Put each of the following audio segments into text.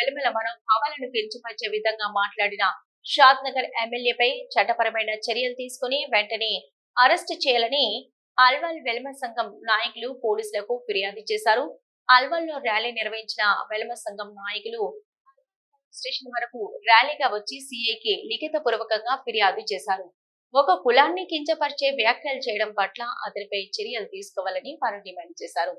వెలుమల మనోభావాలను కించపరిచే విధంగా మాట్లాడిన షాద్ నగర్ ఎమ్మెల్యేపై చట్టపరమైన చర్యలు తీసుకుని వెంటనే అరెస్టు చేయాలని అల్వాల్ వెలమ సంఘం నాయకులు పోలీసులకు ఫిర్యాదు చేశారు. అల్వాల్లో ర్యాలీ నిర్వహించిన వెలమ సంఘం నాయకులు స్టేషన్ వరకు ర్యాలీగా వచ్చి సీఏకి లిఖిత పూర్వకంగా ఫిర్యాదు చేశారు. ఒక కులాన్ని కించపరిచే వ్యాఖ్యలు చేయడం పట్ల అతనిపై చర్యలు తీసుకోవాలని వారు డిమాండ్ చేశారు.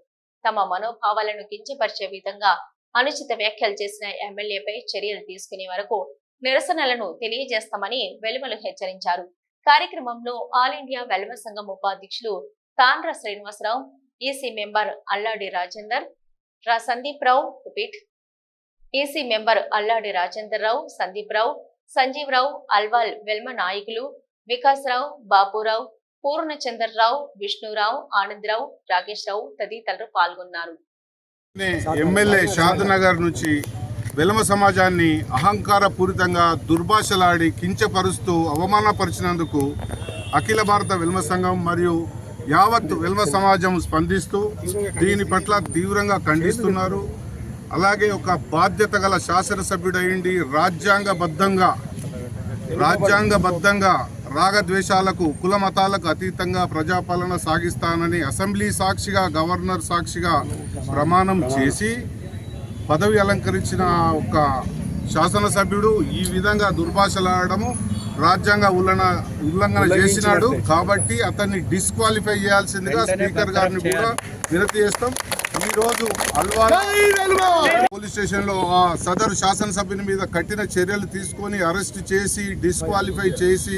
తమ మనోభావాలను కించపరిచే విధంగా అనుచిత వ్యాఖ్యలు చేసిన ఎమ్మెల్యేపై చర్యలు తీసుకునే వరకు నిరసనలను తెలియజేస్తామని వెలుమలు హెచ్చరించారు. కార్యక్రమంలో ఆల్ ఇండియా వెలుమ సంఘం ఉపాధ్యక్షులు తాండ్ర శ్రీనివాసరావు ఈసీ మెంబర్ అల్లాడి రాజేందర్ రా Sandeep Rao repeat. EC member Alladi Rajender Rao Sandeep Rao Sanjeev Rao Alwal Velma నాయకులు వికాస్ రావు బాపురావు పూర్ణచందర్ రావు విష్ణురావు ఆనందరావు రాకేష్ రావు తదితరులు పాల్గొన్నారు. ఎమ్మెల్యే షాద్నగర్ నుంచి వెలమ సమాజాన్ని అహంకారపూరితంగా దుర్భాషలాడి కించపరుస్తూ అవమానపరిచినందుకు అఖిల భారత వెల్మ సంఘం మరియు యావత్ వెల్మ సమాజం స్పందిస్తూ దీని పట్ల తీవ్రంగా ఖండిస్తున్నారు. అలాగే ఒక బాధ్యత గల శాసనసభ్యుడైండి రాజ్యాంగబద్ధంగా రాజ్యాంగబద్ధంగా రాగద్వేషాలకు కుల మతాలకు అతీతంగా ప్రజాపాలన సాగిస్తానని అసెంబ్లీ సాక్షిగా గవర్నర్ సాక్షిగా ప్రమాణం చేసి పదవి అలంకరించిన ఒక శాసనసభ్యుడు ఈ విధంగా దుర్భాషలాడము రాజ్యాంగ ఉల్లంఘన ఉల్లంఘన చేసినాడు. కాబట్టి అతన్ని డిస్క్వాలిఫై చేయాల్సిందిగా స్పీకర్ గారిని కూడా వినతి చేస్తాం. ఈ రోజు అల్వాల్ పోలీస్ స్టేషన్లో ఆ సదరు శాసనసభ్యుని మీద కఠిన చర్యలు తీసుకొని అరెస్ట్ చేసి డిస్క్వాలిఫై చేసి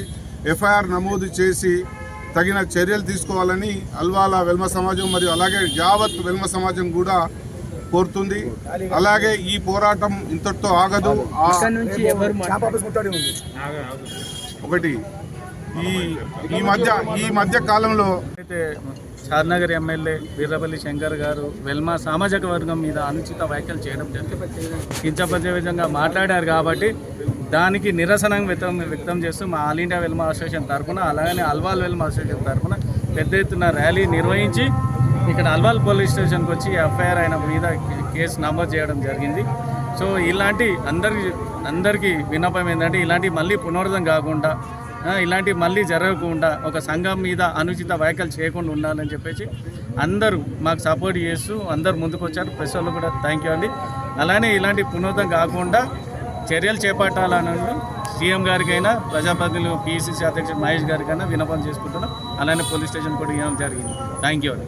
ఎఫ్ఐఆర్ నమోదు చేసి తగిన చర్యలు తీసుకోవాలని అల్వాల వెల్మ సమాజం మరియు అలాగే యావత్ వెల్మ సమాజం కూడా కోరుతుంది. అలాగే ఈ పోరాటం ఇంతటితో ఆగదు. ఆ ఒకటి ఈ ఈ మధ్య ఈ మధ్య కాలంలో అయితే షాద్నగర్ ఎమ్మెల్యే వీర్రపల్లి శంకర్ గారు వెల్మా సామాజిక వర్గం మీద అనుచిత వ్యాఖ్యలు చేయడం జరిగింది. కించపరిచే విధంగా మాట్లాడారు కాబట్టి దానికి నిరసన వ్యక్తం వ్యక్తం చేస్తూ మా ఆల్ ఇండియా వెల్మా అసోసియేషన్ తరఫున అలాగే అల్వాల్ వెల్మా అసోసియేషన్ తరఫున పెద్ద ఎత్తున ర్యాలీ నిర్వహించి ఇక్కడ అల్వాల్ పోలీస్ స్టేషన్కి వచ్చి ఎఫ్ఐఆర్ అయిన మీద కేసు నమోదు చేయడం జరిగింది. సో ఇలాంటి అందరికి అందరికీ విన్నపం ఏంటంటే ఇలాంటి మళ్ళీ పునరుద్ధం కాకుండా ఇలాంటి మళ్ళీ జరగకుండా ఒక సంఘం మీద అనుచిత వ్యాఖ్యలు చేయకుండా ఉండాలని చెప్పేసి అందరూ మాకు సపోర్ట్ చేస్తూ అందరు ముందుకు వచ్చారు ప్రెస్ వాళ్ళు కూడా థ్యాంక్ యూ అండి. అలానే ఇలాంటి పునరుద్ధం కాకుండా చర్యలు చేపట్టాలని సీఎం గారికైనా ప్రజాప్రతినిధులు పిసిసి అధ్యక్షుడు మహేష్ గారికైనా వినపం చేసుకుంటున్నాం. అలానే పోలీస్ స్టేషన్ కూడా ఇవ్వడం జరిగింది. థ్యాంక్ యూ అండి.